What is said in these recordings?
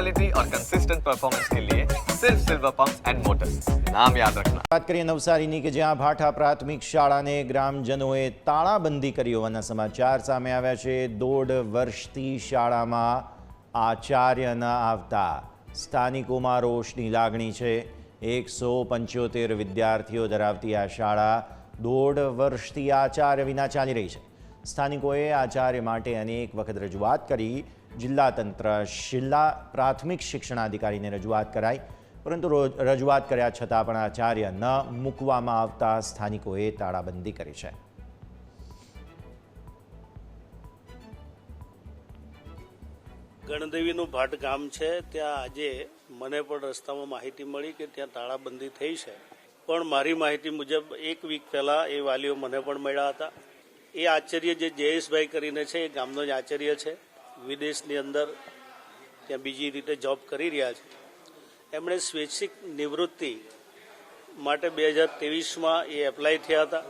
Quality और consistent performance के लिए सिर्फ सिल्वर पंप एंड मोटर्स नाम याद रखना વાત કરીએ નવસારીની કે જ્યાં ભાઠા પ્રાથમિક શાળાને ગ્રામજનોએ તાળાબંધી કરી હોવાના સમાચાર સામે આવ્યા છે દોઢ વર્ષથી શાળામાં આચાર્ય ન આવતા સ્થાનિકોમાં રોષની લાગણી છે એકસો પંચોતેર વિદ્યાર્થીઓ ધરાવતી આ શાળા દોઢ વર્ષથી આચાર્ય વિના ચાલી રહી છે સ્થાનિકોએ આચાર્ય માટે અનેક વખત રજૂઆત કરી જિલ્લા તંત્ર, જિલ્લા પ્રાથમિક શિક્ષણાધિકારીને રજૂઆત કરાઈ. પરંતુ રજૂઆત કર્યા છતાં પણ આચાર્ય ન મૂકવામાં આવતા સ્થાનિકોએ તાળાબંધી કરી છે. ગણદેવીનું ભાટ ગામ છે. ત્યાં આજે મને પણ રસ્તામાં માહિતી મળી કે ત્યાં તાળાબંધી થઈ છે. પણ મારી માહિતી મુજબ એક વીક પહેલા એ વાલીઓ મને પણ મળ્યા હતા. એ આચાર્ય જે જયેશભાઈ કરીને છે, એ ગામનો જ આચાર્ય છે. વિદેશની અંદર ત્યાં બીજી રીતે જોબ કરી રહ્યા છે. એમણે સ્વૈચ્છિક નિવૃત્તિ માટે બે હજાર ત્રેવીસમાં એ એપ્લાય થયા હતા.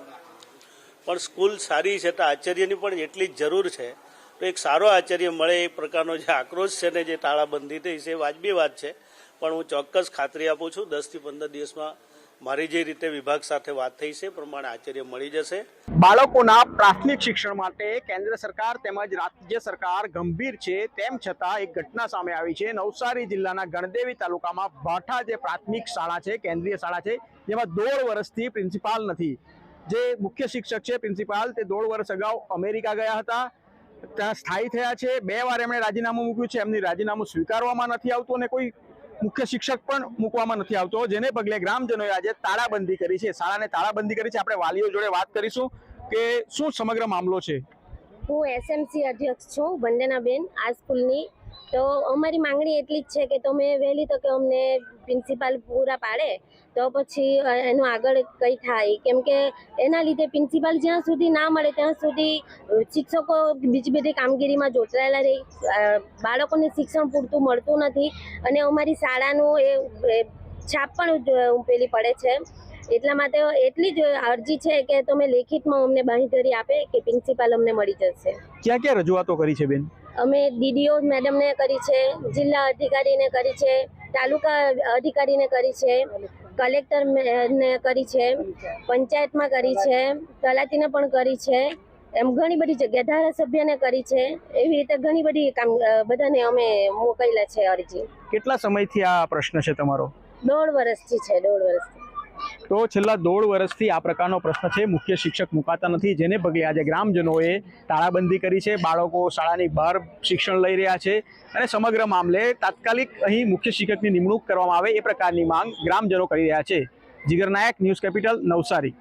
પણ સ્કૂલ સારી છે તો આચાર્યની પણ એટલી જ જરૂર છે. તો એક સારો આચાર્ય મળે એ પ્રકારનો જે આક્રોશ છે ને જે તાળાબંધી થઈ છે એ વાજબી વાત છે. પણ હું ચોક્કસ ખાતરી આપું છું દસથી પંદર દિવસમાં મારી જે રીતે વિભાગ સાથે વાત થઈ છે પ્રમાણે આચાર્ય મળી જશે. બાળકોના પ્રાથમિક શિક્ષણ માટે કેન્દ્ર સરકાર તેમજ રાજ્ય સરકાર ગંભીર છે. તેમ છતાં એક ઘટના સામે આવી છે. નવસારી જિલ્લાના ગણદેવી તાલુકામાં ભાઠા જે પ્રાથમિક શાળા છે, કેન્દ્રીય શાળા છે, જેમાં દોઢ વર્ષથી પ્રિન્સિપાલ નથી. જે મુખ્ય શિક્ષક છે, પ્રિન્સિપાલ, તે દોઢ વર્ષ અગાઉ અમેરિકા ગયા હતા. ત્યાં સ્થાયી થયા છે. બે વાર એમણે રાજીનામું મૂક્યું છે. એમની રાજીનામું સ્વીકારવામાં નથી આવતું અને કોઈ મુખ્ય શિક્ષક પણ મૂકવામાં નથી આવતો, જેને પગલે ગ્રામજનોએ આજે તાળાબંધી કરી છે. શાળાને તાળાબંધી કરી છે. આપણે વાલીઓ જોડે વાત કરીશું કે શું સમગ્ર મામલો છે? હું એસએમસી અધ્યક્ષ છું વંદનાબેન આ સ્કૂલની તો અમારી માંગણી એટલી જ છે કે તમે વહેલી તકે અમને પ્રિન્સિપાલ પૂરા પાડે, તો પછી એનું આગળ કંઈ થાય. કેમ કે એના લીધે પ્રિન્સિપાલ જ્યાં સુધી ના મળે, ત્યાં સુધી શિક્ષકો બીજી બધી કામગીરીમાં જોતરાયેલા રહી. બાળકોને શિક્ષણ પૂરતું મળતું નથી અને અમારી શાળાનું એ છાપ પણ પેલી પડે છે. એટલા માટે એટલી જ અરજી છે કે તમે લેખિતમાં અમને બાંહેધરી આપે કે પ્રિન્સિપાલ અમને મળી જશે. ક્યાં ક્યાં રજૂઆતો કરી છે બેન? અમે ડીડીઓ મેડમને કરી છે જિલ્લા અધિકારીને કરી છે તાલુકા અધિકારીને કરી છે કલેક્ટર ને કરી છે પંચાયતમાં કરી છે તલાટીને પણ કરી છે એમ ઘણી બધી જગ્યા ધારાસભ્યને કરી છે. એવી રીતે ઘણી બધી કામ બધાને અમે મોકલેલા છે અરજી. કેટલા સમયથી આ પ્રશ્ન છે તમારો? દોઢ વર્ષથી છે દોઢ વર્ષથી. તો છેલ્લા દોઢ વર્ષથી આ પ્રકારનો પ્રશ્ન છે. મુખ્ય શિક્ષક મુકાતા નથી. જેને પગલે આજે ગ્રામજનોએ તાળાબંધી કરી છે. બાળકો શાળાની બહાર શિક્ષણ લઈ રહ્યા છે અને સમગ્ર મામલે તાત્કાલિક અહીં મુખ્ય શિક્ષકની નિમણૂક કરવામાં આવે એ પ્રકારની માંગ ગ્રામજનો કરી રહ્યા છે. Jigar Nayak, news capital, Navsari.